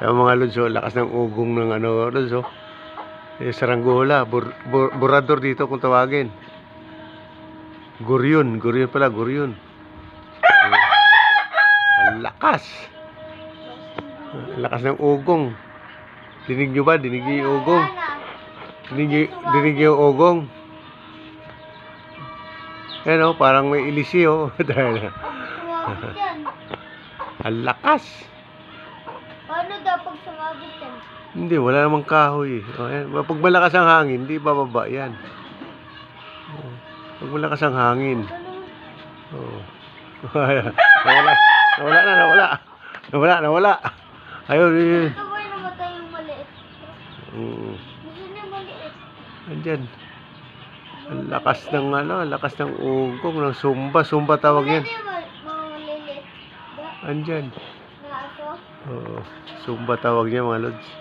Yung mga lods, oh, lakas ng ugong ng ano, lods, oh. Eh, saranggola, bur, bur, burador dito kung tawagin. Guryon, guryon pala, guryon. Eh, Ang lakas. Ang lakas ng ugong. Dinig nyo ba? Dinig nyo yung ugong? Dinig nyo, dinig nyo yung ugong? Ayan oh, parang may ilisi oh. Ang lakas. Paano daw pag sumabit yan? Hindi, wala namang kahoy. eh. O, ayan. Pag malakas ang hangin, hindi bababa yan. O, Pag malakas ang hangin. Ano? Oh. nawala, nawala na, nawala. Nawala, nawala. Ayun, yun. Ito ba yung namatay yung maliit? Mm, Gusto niya maliit. andyan. Ang lakas ng ano, ang lakas ng ugong, ng sumba. Sumba tawag yan. Pwede yung maliliit. Andyan. Na aso. Oo. Sumba tawag niya mga lods.